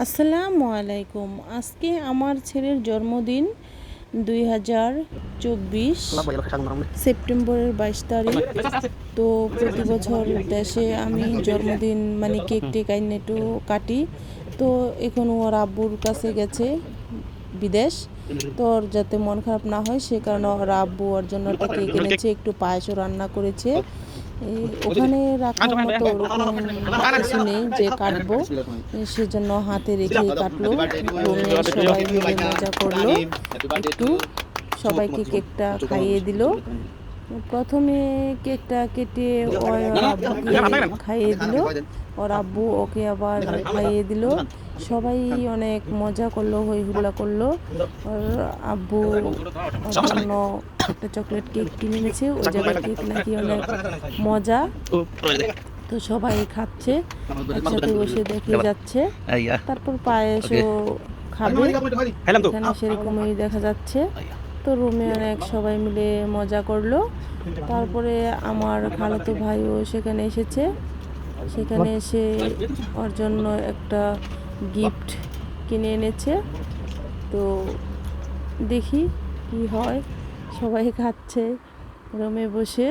আসসালামু আলাইকুম। আজকে আমার ছেলের জন্মদিন দুই হাজার চব্বিশ সেপ্টেম্বরের বাইশ তারিখ। তো প্রতি বছর দেশে আমি জন্মদিন মানে কেক টেক আইনে একটু কাটি। তো এখন ওর আব্বুর কাছে গেছে বিদেশ। তো ওর যাতে মন খারাপ না হয় সে কারণে ওর আব্বু ওর জন্য একটা কেক এনেছে একটু পায়েসও রান্না করেছে। ওখানে রাখার মতো ওরকম কিছু নেই যে কাটবো সেজন্য হাতে রেখেই কাটলো সবাই মিলে মজা করল একটু সবাইকে কেকটা খাইয়ে দিল প্রথমে কেকটা কেটে ওর আব্বুকে খাইয়ে দিল ওর আব্বু ওকে আবার খাইয়ে দিল সবাই অনেক মজা করল হই হুল্লা করল ওর আব্বু একটা চকলেট কেক কিনে এনেছে ওই জায়গায় কেক। নাকি অনেক মজা। তো সবাই খাচ্ছে একসাথে বসে দেখে যাচ্ছে। তারপর পায়েসও খাবে। এখানে সেরকমই দেখা যাচ্ছে। তো রুমে অনেক সবাই মিলে মজা করল। তারপরে আমার খালাতো ভাইও সেখানে এসেছে। সেখানে এসে ওর জন্য একটা গিফট কিনে এনেছে। তো দেখি কি হয়। সবাই খাচ্ছে রুমে বসে।